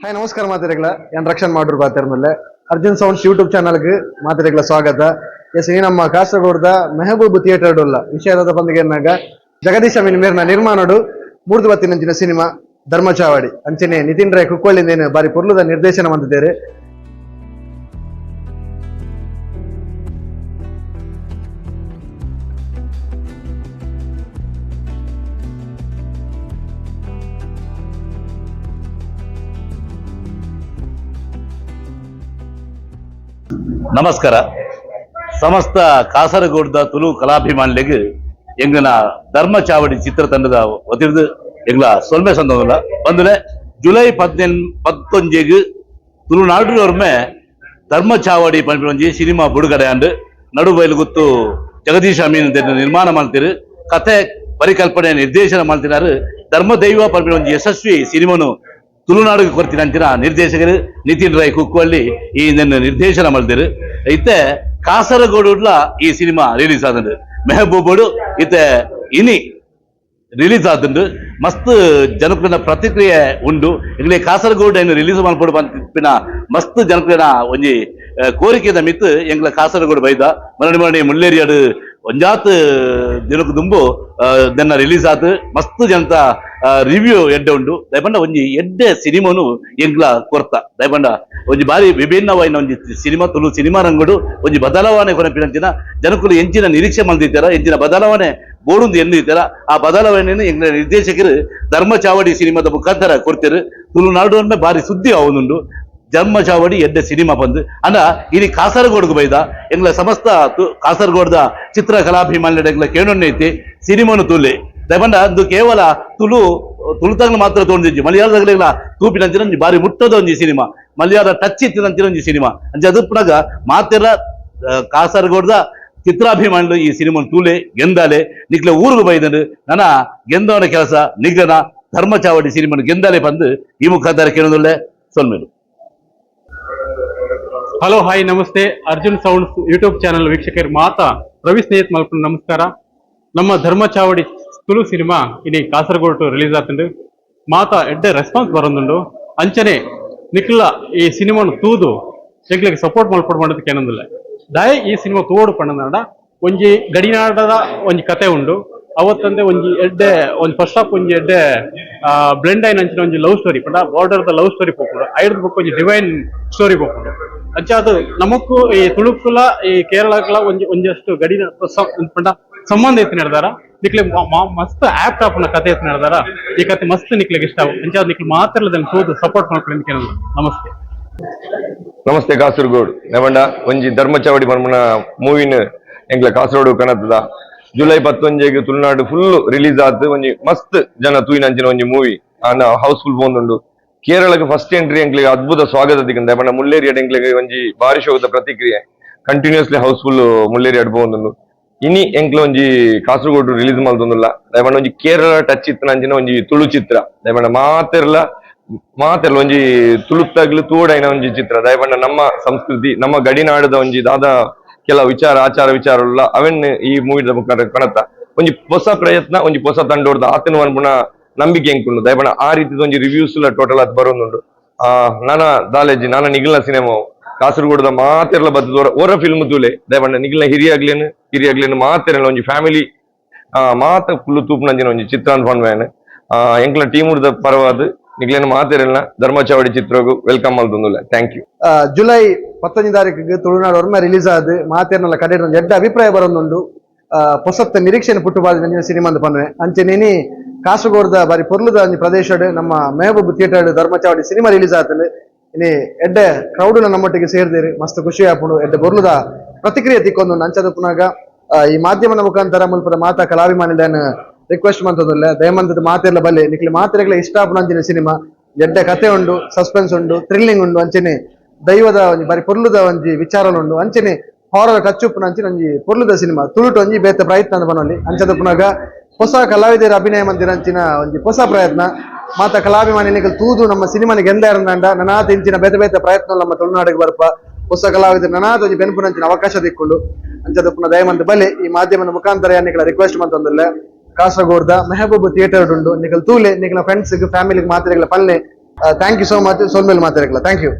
Hi, ನಮಸ್ಕಾರ ಮಾತಿರೆಗಳ. ಏನ್ ರಕ್ಷನ್ ಮಾಡ್ರು ಬಾತಿರ ಮೇಲೆ. ಅರ್ಜುನ್ ಸೌಂಡ್ಸ್ ಯೂಟ್ಯೂಬ್ ಚಾನಲ್ಗೆ ಮಾತಿರೆಗಳ ಸ್ವಾಗತ. ಎಸ್, ಈ ನಮ್ಮ ಕಾಸರಗೋಡ್ದ ಮೆಹಬೂಬ್ ಥಿಯೇಟರ್ ಡುಲ್ಲ ವಿಷಯದ ಬಂದಿಗೆ ಏನಾಗ ಜಗದೀಶ ಮೇರ್ನ ನಿರ್ಮಾಣಡು ಮೂರ್ದು ಬತ್ತಿನಂಚಿನ ಸಿನಿಮಾ ಧರ್ಮಚಾವಡಿ ಅಂಚನೆ ನಿತಿನ್ ರೈ ಕುಕ್ಕೊಳ್ಳಿಂದ ಏನು ಬಾರಿ ಪೊರ್ಲುದ ನಿರ್ದೇಶನ ಬಂದಿದ್ದೇವೆ ನಮಸ್ಕಾರ. ಸಮಸ್ತ ಕಾಸರಗೋಡ್ದ ತುಳು ಕಲಾಭಿಮಾನಿಗಳಿಗೆ ಎಂಗನ ಧರ್ಮ ಚಾವಡಿ ಚಿತ್ರತಂಡದ ಒತ್ತಿಡ್ದು ಎಂಗ್ಲ ಸೊಲ್ಮೆ ಸಂದೋಲ್ಲ ಬಂದ್ರೆ ಜುಲೈ ಪದ್ನೆನ್, ಪತ್ತೊಂಜಿಗೆ ತುಳುನಾಡಿನವ್ರಮೆ ಧರ್ಮ ಚಾವಡಿ ಪಂಪಿ ಸಿನಿಮಾ ಬಿಡುಗಡೆ ಅಂಡ್ ನಡು ಬಯಲು ಗೊತ್ತು ಜಗದೀಶ್ ಅಮೀನ್ ನಿರ್ಮಾಣ ಮಾಡ್ತೀರಿ. ಕಥೆ ಪರಿಕಲ್ಪನೆ ನಿರ್ದೇಶನ ಮಾಡ್ತಿದ್ದಾರೆ. ಧರ್ಮ ದೈವ ಪಂಪಿನ ಒಂದು ಯಶಸ್ವಿ ಸಿನಿಮಾನು ತುಳುನಾಡಿಗೆ ಕೊರ್ತಿನಂಚಿನ ನಿರ್ದೇಶಕರು ನಿತಿನ್ ರೈ ಕುಕ್ಕಲ್ಲಿ ಈ ನನ್ನ ನಿರ್ದೇಶನ ಮಾಡಿದ್ರು ಇತ್ತೆ ಕಾಸರಗೋಡುಡ್ಲ ಈ ಸಿನಿಮಾ ರಿಲೀಸ್ ಆದಂಡು ಮೆಹಬೂಬೋಡು, ಇತ್ತೆ ಇನಿ ರಿಲೀಸ್ ಆದಂಡು ಮಸ್ತ್ ಜನಪ್ರಿಯ ಪ್ರತಿಕ್ರಿಯೆ ಉಂಡು. ಇಲ್ಲಿ ಕಾಸರಗೋಡು ಏನು ರಿಲೀಸ್ ಮಾಡ್ಬೋದು ಅಂತಿನ ಮಸ್ತ್ ಜನಪ್ರಿಯನ ಒಂಜಿ ಕೋರಿಕೆದ ಮಿತ್ತು ಎಂಗ್ಲ ಕಾಸರಗೋಡು ಬೈದ. ಮರಣಿ ಮರಣಿ ಮುಳ್ಳೇರಿಯಾಡು ಒಂಜಾತ್ ದಿನಕ್ಕೆ ದುಂಬು ದೆನ್ನ ರಿಲೀಸ್ ಆತು. ಮಸ್ತ್ ಜನತ ರಿವ್ಯೂ ಎಡ್ಡೆ ಉಂಡು ದಯಪಂಡ ಒಂಜಿ ಎಡ್ಡೆ ಸಿನಿಮಾನು ಎಂಗ್ಲ ಕೊರ್ತ. ದಯಪಂಡ ಒಂಜಿ ಬಾರಿ ವಿಭಿನ್ನವಾಯಿನ ಒಂಜಿ ಸಿನಿಮಾ, ತುಳು ಸಿನಿಮಾ ರಂಗುಡು, ಒಂಜಿ ಬದಲಾವಣೆ ಕೊನಪಿನಂಚಿನ ಜನಕುಲು ಎಂಚಿನ ನಿರೀಕ್ಷೆ ಮಲ್ದಿದ್ದಾರ ಎಂಚಿನ ಬದಲಾವಣೆ ಬೋಡುಂದು ಎಂದಿದ್ದಾರ ಆ ಬದಲಾವಣೆಯನ್ನು ಎಂಗ್ಲ ನಿರ್ದೇಶಕರು ಧರ್ಮ ಚಾವಡಿ ಸಿನಿಮಾದ ಮುಖಾಂತರ ಕೊಡ್ತಾರೆ ತುಳುನಾಡು ಅಂದ್ರೆ ಬಾರಿ ಸುದ್ದಿ ಅವನುಂಡು ಜನ್ಮ ಚಾವಡಿ ಎಡ್ಡೆ ಸಿನಿಮಾ ಬಂದು. ಅಂದ್ರೆ ಇನಿ ಕಾಸರಗೋಡ್ಗೆ ಬೈದ. ಎಂಗ್ಲ ಸಮಸ್ತ ಕಾಸರಗೋಡ್ದ ಚಿತ್ರ ಕಲಾಭಿಮಾನ್ಯಡ ಎಂಗ್ಲ ಕೇಳೊಣ್ಣೆ ಐತಿ, ಸಿನಿಮಾನು ತುಲೆ ದಯಪಂಡ ಅದು ಕೇವಲ ತುಳು ತುಳುತಂಗ್ಲ ಮಾತ್ರ ತೊಗೊಂಡಿಜ್ಜಿ ಮಲಯಾಳದಾಗಲಿಲ್ಲ ತೂಪಿನಂಚಿನ ಬಾರಿ ಮುಟ್ಟದ ಒಂಜಿ ಸಿನಿಮಾ. ಮಲಯಾಳ ಟಚ್ ಇತ್ತಿನಂಚಿನ ಒಂಜಿ ಸಿನಿಮಾ. ಅಂಚೆ ಅದು ಪುನಗ ಮಾತೆರ ಕಾಸರಗೋಡ್ದ ಚಿತ್ರಾಭಿಮಾನಿಗಳು ಈ ಸಿನಿಮಾ ತೂಲೆ ಗೆಂದಾಲೆ, ನಿಕ್ಲೆ ಊರಿಗೆ ಬೈದಂಡು ನನ್ನ ಗೆಂದವನ ಕೆಲಸ, ನಿಗ್ರನ, ಧರ್ಮ ಚಾವಡಿ ಸಿನಿಮಾ ಗೆಂದಾಲೆ ಬಂದು ಈ ಮುಖಾಂತರ ಕೇಳೋದೊಳ್ಳೆ ಸೊಲ್ಮೇಲು. ಹಲೋ ಹಾಯ್ ನಮಸ್ತೆ. ಅರ್ಜುನ್ ಸೌಂಡ್ಸ್ ಯೂಟ್ಯೂಬ್ ಚಾನೆಲ್ ವೀಕ್ಷಕರು ಮಾತಾ ರವಿ ಸ್ನೇಹಿತ್ ಮಲ್ಪನ, ನಮಸ್ಕಾರ. ನಮ್ಮ ಧರ್ಮ ಚಾವಡಿ ತುಳು ಸಿನಿಮಾ ಇನಿ ಕಾಸರಗೋಡು ರಿಲೀಸ್ ಆತಂಡು ಮಾತಾ ಎಡ್ಡೆ ರೆಸ್ಪಾನ್ಸ್ ಬರೋದುಂಡು. ಅಂಚನೆ ನಿಖಿಲ ಈ ಸಿನಿಮಾನು ತೂದು ಎಂಗ್ಲಿಗೆ ಸಪೋರ್ಟ್ ಮಲ್ಪಡ್ ಮಾಡೋದಕ್ಕೆ ಏನಂದಿಲ್ಲ. ದಯ ಈ ಸಿನಿಮಾ ತೋಡು ಪಣ್ಣನಾಡ ಒಂಜಿ ಗಡಿನಾಡದ ಒಂಜಿ ಕತೆ ಉಂಡು. ಅವತ್ತಂದೆ ಒಂಜಿ ಎಡ್ಡೆ, ಒಂಜಿ ಫಸ್ಟ್ ಆಫ್ ಒಂಜಿ ಎಡ್ಡೆ ಬ್ಲೆಂಡ್ ಆಯ್ನ ಅಂಚಿನ ಒಂಜಿ ಲವ್ ಸ್ಟೋರಿ ಪಂಡ ಬಾರ್ಡರ್ ದ ಲವ್ ಸ್ಟೋರಿ ಪೋಪುಡು. ಐಡ್ ಬುಕ್ ಒಂಜಿ ಡಿವೈನ್ ಸ್ಟೋರಿ ಪೋಪುಂಡು. ಅಂಚ ಅದು ನಮಕ್ಕೂ ಈ ತುಳುಕುಲ ಈ ಕೇರಳಕ್ಲ ಒಂಜಿ, ಒಂಜಷ್ಟು ಗಡಿನ ಪಂಡ ಸಂಬಂಧ ಎತ್ತಿ ನಡೆದಾರ. ನಿಕ್ಲೆ ಮಸ್ತ್ ಮ- ಮಸ್ತ್ನ ಕತೆ ಎತ್ತಿ ನಡೆದಾರ. ಈ ಕತೆ ಮಸ್ತ್ ನಿಕ್ಲಿಗೆ ಇಷ್ಟ ಅಂಚ ಅದು ನಿಕ್ಲು ಮಾತ್ರ ತೋದು ಸಪೋರ್ಟ್ ಮಾಡ್ಕೊಳ್ಳಿ ನಮಸ್ತೆ. ನಮಸ್ತೆ, ಕಾಸರಗೋಡು. ನೆವಂಡ ಒಂಜಿ ಧರ್ಮಚಾವಡಿ ಮರ್ಮನ ಮೂವಿನ ಎಂಕ್ಲ ಕಾಸರಗೋಡು ಕನತದ ಜುಲೈ ಪತ್ತೊಂಜಿಗೆ ತುಳುನಾಡು ಫುಲ್ ರಿಲೀಸ್ ಆತು ಒಂಜಿ ಮಸ್ತ್ ಜನ ತೂಯಿನಂಚಿನ ಒಂಜಿ ಮೂವಿ ಆನ ಹೌಸ್ಫುಲ್ ಪೋಂದುಂಡು ಕೇರಳಕ್ಕೆ ಫಸ್ಟ್ ಎಂಟ್ರಿ ಎಂಕ್ಲಿಗೆ ಅದ್ಭುತ ಸ್ವಾಗತ ದಿಕ್ಕಂದ ಪಂಡ ಮುಳ್ಳೇರಿ ಎಂಕ್ಲಿಗೆ ಒಂಜಿ ಭಾರಿ ಶೋಕದ ಪ್ರತಿಕ್ರಿಯೆ. ಕಂಟಿನ್ಯೂಸ್ಲಿ ಹೌಸ್ಫುಲ್ ಮುಳ್ಳೇರಿ ಅಡ್ ಪೋಂದುಂಡು ಇನಿ ಎಂಕ್ಲ ಒಂಜಿ ಕಾಸರಗೋಡು ರಿಲೀಸ್ ಮಲ್ತೊಂದುಲ್ಲ ದಯಮಾಡ ಒಂಜಿ ಕೇರಳ ಟಚ್ ಇತ್ತನಂಚಿನ ಒಂಜಿ ತುಳು ಚಿತ್ರ. ದಯಮಾಡ ಮಾತೆರ್ಲ ಮಾತೆರ್ಲ ಒಂಜಿ ತುಳುತ್ತಾಗ್ಲು ತೂಡೈನ ಒಂಜಿ ಚಿತ್ರ. ದಯಪಂಡ ನಮ್ಮ ಸಂಸ್ಕೃತಿ, ನಮ್ಮ ಗಡಿನಾಡದ ಒಂಜಿ ದಾದ ಕೆಲ ವಿಚಾರ, ಆಚಾರ, ವಿಚಾರ ವಿಚಾರಲ್ಲ ಅವನ್ ಈ ಮೂವಿ ಮುಖಾಂತರ ಕಾಣತ್ತ? ಒಂಜಿ ಹೊಸ ಪ್ರಯತ್ನ, ಒಂಜಿ ಹೊಸ ತಂಡೋಡ್ದ ಆತನ ಅನ್ಪುಣ ನಂಬಿಕೆ ಎಂಕುಂಡು. ದಯಪಂಡ ಆ ರೀತಿದ ಒಂಜಿ ರಿವ್ಯೂಸ್ ಟೋಟಲ್ ಅದು ಬರೋದುಂಡು ಆ, ನಾನ ದಾಲೇಜಿ, ನಾನ ನಿಗಿಲ್ನ ಸಿನಿಮಾ ಕಾಸರಗೋಡದ ಮಾತೆರ್ಲ ಬತ್ತದ ಓರ ಫಿಲ್ಮ್ ತೂಲೆ ದಯಪಂಡ ನಿಗಿಲ್ನ ಹಿರಿಯಾಗ್ಲೇನು? ಹಿರಿಯಾಗ್ಲೇನು ಮಾತೆರಲ್ಲ ಒಂಜಿ ಫ್ಯಾಮಿಲಿ ಮಾತ ಫುಲ್ ತೂಪುನಂಚಿನ ಒಂಜಿ ಚಿತ್ರ ಆ, ಎಂಕ್ಲ ಟೀಮ್ ಉಡ್ದ ಪರವಾದ ನಿಗ್ಲೇನು ಮಾತೆರಲ್ಲ ಧರ್ಮಚಾವಡಿ ಚಿತ್ರಗೂ ವೆಲ್ಕಮ್ ಮಲ್ತೊಂದುಲ್ಲ ಥ್ಯಾಂಕ್ ಯು ಜುಲೈ ಪತ್ತೊಂದು ತಾರೀಕಿಗೆ ತುಳುನಾಡು ವರ್ಮ ರಿಲೀಸ್ ಆದ್ ಮಾತೇರ್ನಲ್ಲ ಕಡೆ ಎಡ್ಡ ಅಭಿಪ್ರಾಯ ಬರೋದುಂಡು ಹೊಸತ್ತ ನಿರೀಕ್ಷೆನ ಪುಟ್ಟು ಸಿನಿಮಾ ಅಂತ ಪನ್ವೆ. ಅಂಚೆ ನೀನಿ ಕಾಸರಗೋಡ್ದ ಬಾರಿ ಪೊರ್ಲುದ ಪ್ರದೇಶ ನಮ್ಮ Mehboob theatre Dharmachavadi cinema release ಆತಲು ಇನಿ ಎಡ್ಡೆ ಕ್ರೌಡ್ ನಮ್ಮೊಟ್ಟಿಗೆ ಸೇರಿದಿರಿ. ಮಸ್ತ್ ಖುಷಿ ಆಪುಂಡು ಎಡ್ಡೆ ಬೊರ್ಲುದ ಪ್ರತಿಕ್ರಿಯೆ ತಿಕ್ಕೊಂದು ಅಂಚದ ಪುನಾಗ. ಈ ಮಾಧ್ಯಮದ ಮುಖಾಂತರ ಮುಲ್ಪದ ಮಾತಾ ಕಲಾಭಿಮಾನಿದನ ರಿಕ್ವೆಸ್ಟ್ ಮಂತದಲ್ಲ ದಯಮಂತದ ಮಾತೆಲ್ಲ ಬಲ್ಲೆ. ನಿಕ್ಲಿ ಮಾತ್ರೆಗಳ ಇಷ್ಟ ಆಪುನಂಚಿನ ಸಿನಿಮಾ. ಎಡ್ಡೆ ಕತೆ ಉಂಡು ಸಸ್ಪೆನ್ಸ್ ಉಂಡು ಥ್ರಿಲ್ಲಿಂಗ್ ಉಂಡು ಅಂಚನೆ ದೈವದ ಒಂಜಿ, ಬಾರಿ ಪೊರ್ಲುದ ಒಂಜಿ ವಿಚಾರಲು ಉಂಡು ಅಂಚನೆ ಹಾರರ್ ಕಚ್ಚುಪ್ಪುನ ಅಂಚಿನ ಒಂಜಿ ಪೊರ್ಲುದ ಸಿನಿಮಾ. ತುಳುಟು ಒಂಜಿ ಬೇತೆ ಪ್ರಯತ್ನ ಬನಲ್ಲಿ ಅಂಚದ ಪುನಗ ಹೊಸ ಕಲಾವಿದರ ಅಭಿನಯ ಮಂದಿರಂಚಿನ ಒಂಜಿ ಹೊಸ ಪ್ರಯತ್ನ. ಮಾತ ಕಲಾಭಿಮಾನಿಗಳು ತೂದು ನಮ್ಮ ಸಿನಿಮಾನಿಗೆ ಎಂದ ಇರಂದಂಡ ನನಾತ ಇಂಚಿನ ಬೇತೆ ಬೇತೆ ಪ್ರಯತ್ನ ನಮ್ಮ ತುಳುನಾಡಿಗೆ ಬರ್ಪ ಹೊಸ ಕಲಾವಿದರು ನನಾತ ಒಂಜಿ ಬೆನ್ಪುನಂಚಿನ ಅವಕಾಶ ದಿಕ್ಕೊಂಡು. ಅಂಚದ ಪುನಃ ದಯಮಂತ ಬಲೆ ಈ ಮಾಧ್ಯಮದ ಮುಖಾಂತರ ಯಾನಿಗಳ ರಿಕ್ವೆಸ್ಟ್ ಮಂತಂದಿಲ್ಲ ಕಾಸರಗೋಡ್ದ ಮೆಹಬೂಬ್ ಥಿಯೇಟರ್ ಉಂಡು ನಿಖಲ್ ತೂಲೆ ನಿಖಲ ಫ್ರೆಂಡ್ಸ್ ಫ್ಯಾಮಿಲಿಗೆ ಮಾತ್ರೆಗಳ ಪಲ್ಲೆ ಥ್ಯಾಂಕ್ ಯು ಸೋ ಮಚ್ ಸೋಲ್ಮೇಲ್ ಮಾತಾಡಕ್ಲ ಥ್ಯಾಂಕ್ ಯು